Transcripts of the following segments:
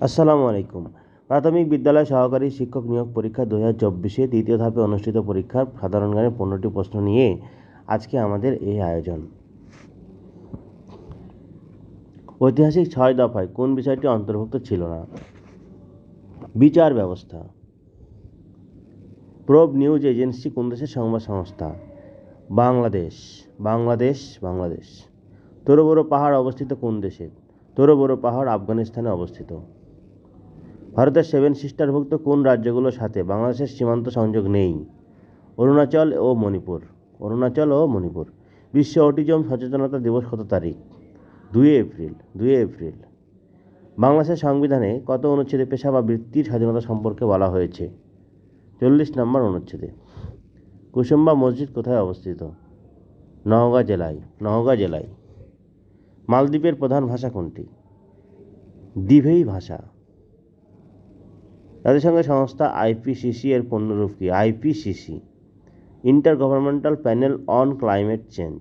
আসসালামু আলাইকুম। প্রাথমিক বিদ্যালয় সহকারী শিক্ষক নিয়োগ পরীক্ষা দু হাজার চব্বিশে দ্বিতীয় ধাপে অনুষ্ঠিত পরীক্ষার সাধারণ জ্ঞানের পনেরোটি প্রশ্ন নিয়ে আজকে আমাদের এই আয়োজন। ঐতিহাসিক ছয় দফায় কোন বিষয়টি অন্তর্ভুক্ত ছিল না? বিচার ব্যবস্থা। প্রব নিউজ এজেন্সি কোন দেশের সংবাদ সংস্থা? বাংলাদেশ। বাংলাদেশ বাংলাদেশ। তোর তোরবড়ো পাহাড় অবস্থিত কোন দেশে? তোরবড়ো পাহাড় আফগানিস্তানে অবস্থিত। ভারতের সেভেন সিস্টারভুক্ত কোন রাজ্যগুলোর সাথে বাংলাদেশের সীমান্ত সংযোগ নেই? অরুণাচল ও মণিপুর। অরুণাচল ও মণিপুর। বিশ্ব অটিজম সচেতনতা দিবস কত তারিখ? দুই এপ্রিল দুই এপ্রিল। বাংলাদেশের সংবিধানে কত অনুচ্ছেদে পেশা বা বৃত্তির স্বাধীনতা সম্পর্কে বলা হয়েছে? চল্লিশ নম্বর অনুচ্ছেদে। কুসুম্বা মসজিদ কোথায় অবস্থিত? নওগাঁ জেলায় নওগাঁ জেলায়। মালদ্বীপের প্রধান ভাষা কোনটি? দিভেই ভাষা। জাতিসংঘ সংস্থা আইপিসিসি এর পূর্ণরূপ কি? IPCC inter governmental panel on climate change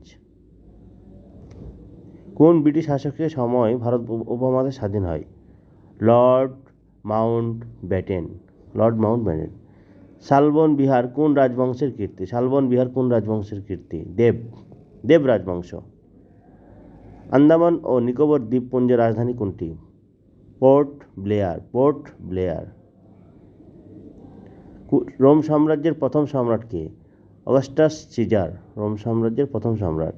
কোন ব্রিটিশ শাসকের সময় ভারত উপ- উপমহাদেশ স্বাধীন হয়? Lord Mountbatten, lord Mountbatten. Shalban Vihar কোন রাজবংশের কীর্তি? শালবন বিহার কোন রাজবংশের কীর্তি? দেব দেব রাজবংশ। আন্দামান ও নিকোবর দ্বীপপুঞ্জের রাজধানী কোনটি? Port Blair Port Blair. Rome সাম্রাজ্যের প্রথম সম্রাট কে? অগাস্টাস সিজার, রোম সাম্রাজ্যের প্রথম সম্রাট।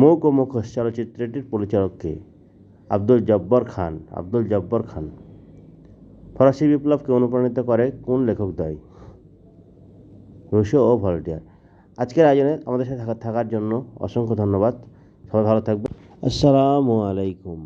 মুখ ও মুখোশ চলচ্চিত্রটির পরিচালক কে? আব্দুল জব্বর খান, আব্দুল জব্বর খান। ফরাসি বিপ্লবকে অনুপ্রাণিত করে কোন লেখকদ্বয় রুশো ও ভলটিয়ার আজকের আয়োজনে আমাদের সাথে থাকার জন্য অসংখ্য ধন্যবাদ। সবাই ভালো থাকবে আসসালামু আলাইকুম।